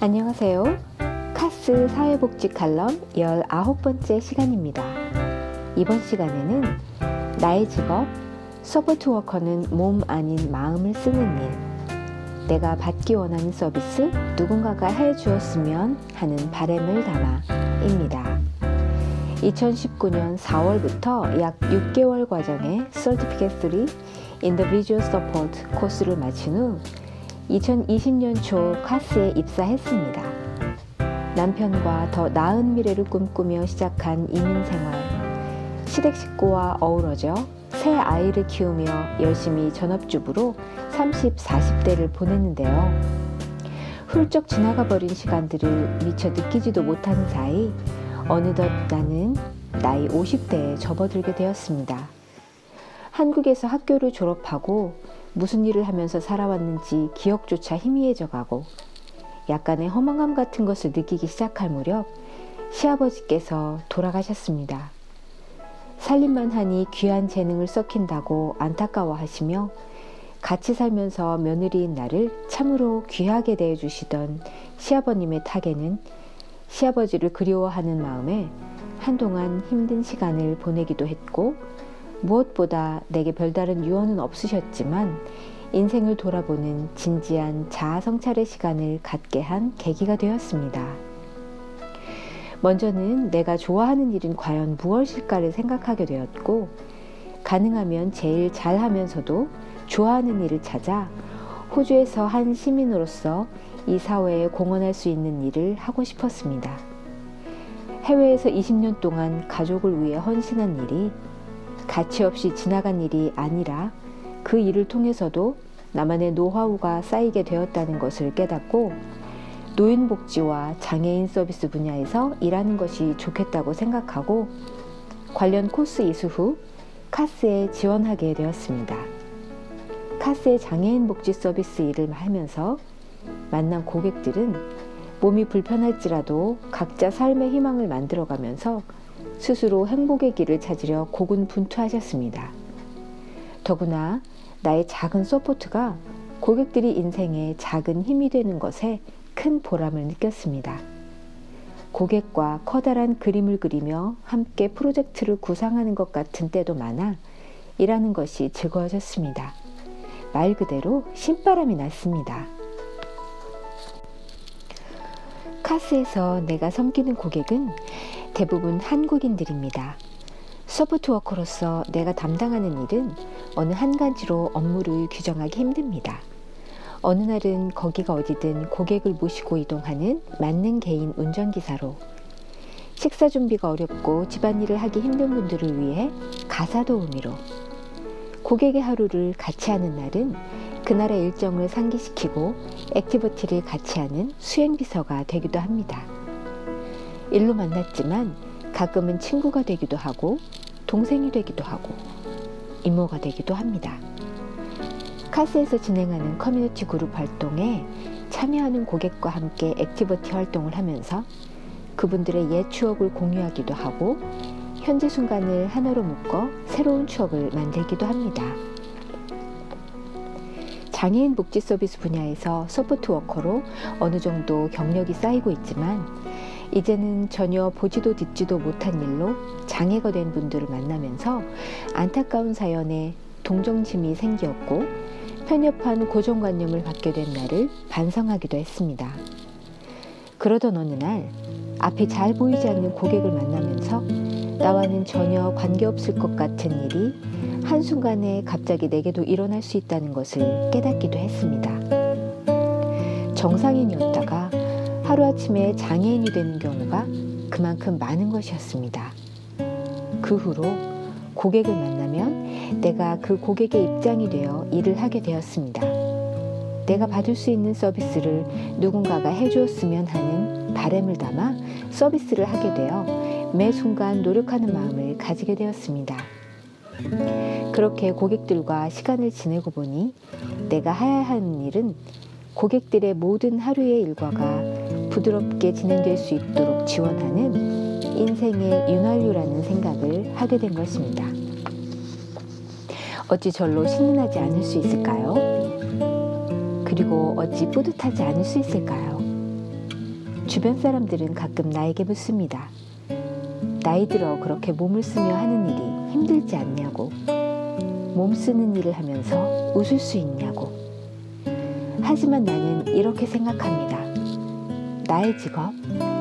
안녕하세요. 카스 사회복지 칼럼 19번째 시간입니다. 이번 시간에는 나의 직업, 서포트 워커는 몸 아닌 마음을 쓰는 일, 내가 받기 원하는 서비스 누군가가 해 주었으면 하는 바램을 담아입니다. 2019년 4월부터 약 6개월 과정의 Certificate 3 Individual Support 코스를 마친 후 2020년 초 카스에 입사했습니다. 남편과 더 나은 미래를 꿈꾸며 시작한 이민 생활. 시댁 식구와 어우러져 새 아이를 키우며 열심히 전업주부로 30, 40대를 보냈는데요. 훌쩍 지나가 버린 시간들을 미처 느끼지도 못하는 사이 어느덧 나는 나이 50대에 접어들게 되었습니다. 한국에서 학교를 졸업하고 무슨 일을 하면서 살아왔는지 기억조차 희미해져 가고 약간의 허망함 같은 것을 느끼기 시작할 무렵 시아버지께서 돌아가셨습니다. 살림만 하니 귀한 재능을 썩힌다고 안타까워하시며 같이 살면서 며느리인 나를 참으로 귀하게 대해주시던 시아버님의 타계는 시아버지를 그리워하는 마음에 한동안 힘든 시간을 보내기도 했고 무엇보다 내게 별다른 유언은 없으셨지만 인생을 돌아보는 진지한 자아 성찰의 시간을 갖게 한 계기가 되었습니다. 먼저는 내가 좋아하는 일은 과연 무엇일까를 생각하게 되었고, 가능하면 제일 잘 하면서도 좋아하는 일을 찾아 호주에서 한 시민으로서 이 사회에 공헌할 수 있는 일을 하고 싶었습니다. 해외에서 20년 동안 가족을 위해 헌신한 일이 가치 없이 지나간 일이 아니라 그 일을 통해서도 나만의 노하우가 쌓이게 되었다는 것을 깨닫고 노인복지와 장애인 서비스 분야에서 일하는 것이 좋겠다고 생각하고 관련 코스 이수 후 카스에 지원하게 되었습니다. 카스의 장애인 복지 서비스 일을 하면서 만난 고객들은 몸이 불편할지라도 각자 삶의 희망을 만들어가면서 스스로 행복의 길을 찾으려 고군분투하셨습니다. 더구나 나의 작은 서포트가 고객들이 인생에 작은 힘이 되는 것에 큰 보람을 느꼈습니다. 고객과 커다란 그림을 그리며 함께 프로젝트를 구상하는 것 같은 때도 많아 일하는 것이 즐거워졌습니다. 말 그대로 신바람이 났습니다. 카스에서 내가 섬기는 고객은 대부분 한국인들입니다. 서포트 워커로서 내가 담당하는 일은 어느 한 가지로 업무를 규정하기 힘듭니다. 어느 날은 거기가 어디든 고객을 모시고 이동하는 맞는 개인 운전기사로 식사 준비가 어렵고 집안일을 하기 힘든 분들을 위해 가사 도우미로 고객의 하루를 같이 하는 날은 그날의 일정을 상기시키고 액티비티를 같이 하는 수행비서가 되기도 합니다. 일로 만났지만 가끔은 친구가 되기도 하고 동생이 되기도 하고 이모가 되기도 합니다. 카스에서 진행하는 커뮤니티 그룹 활동에 참여하는 고객과 함께 액티비티 활동을 하면서 그분들의 옛 추억을 공유하기도 하고 현재 순간을 하나로 묶어 새로운 추억을 만들기도 합니다. 장애인 복지 서비스 분야에서 서포트 워커로 어느 정도 경력이 쌓이고 있지만 이제는 전혀 보지도 듣지도 못한 일로 장애가 된 분들을 만나면서 안타까운 사연에 동정심이 생겼고 편협한 고정관념을 갖게 된 나를 반성하기도 했습니다. 그러던 어느 날 앞이 잘 보이지 않는 고객을 만나면서 나와는 전혀 관계없을 것 같은 일이 한순간에 갑자기 내게도 일어날 수 있다는 것을 깨닫기도 했습니다. 정상인이었다가 하루아침에 장애인이 되는 경우가 그만큼 많은 것이었습니다. 그 후로 고객을 만나면 내가 그 고객의 입장이 되어 일을 하게 되었습니다. 내가 받을 수 있는 서비스를 누군가가 해주었으면 하는 바램을 담아 서비스를 하게 되어 매 순간 노력하는 마음을 가지게 되었습니다. 그렇게 고객들과 시간을 지내고 보니 내가 해야 하는 일은 고객들의 모든 하루의 일과가 부드럽게 진행될 수 있도록 지원하는 인생의 윤활유라는 생각을 하게 된 것입니다. 어찌 절로 신이 나지 않을 수 있을까요? 그리고 어찌 뿌듯하지 않을 수 있을까요? 주변 사람들은 가끔 나에게 묻습니다. 나이 들어 그렇게 몸을 쓰며 하는 일이 힘들지 않냐고. 몸 쓰는 일을 하면서 웃을 수 있냐고. 하지만 나는 이렇게 생각합니다. 나의 직업,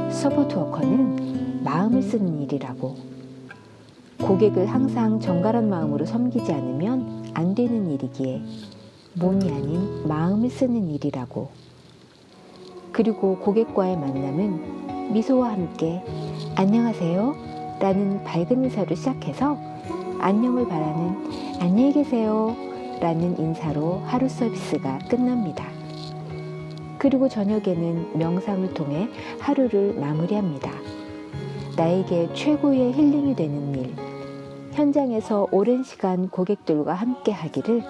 서포트 워커는 마음을 쓰는 일이라고. 고객을 항상 정갈한 마음으로 섬기지 않으면 안 되는 일이기에 몸이 아닌 마음을 쓰는 일이라고. 그리고 고객과의 만남은 미소와 함께 안녕하세요 라는 밝은 인사로 시작해서 안녕을 바라는 안녕히 계세요 라는 인사로 하루 서비스가 끝납니다. 그리고 저녁에는 명상을 통해 하루를 마무리합니다. 나에게 최고의 힐링이 되는 일, 현장에서 오랜 시간 고객들과 함께 하기를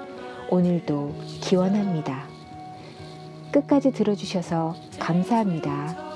오늘도 기원합니다. 끝까지 들어주셔서 감사합니다.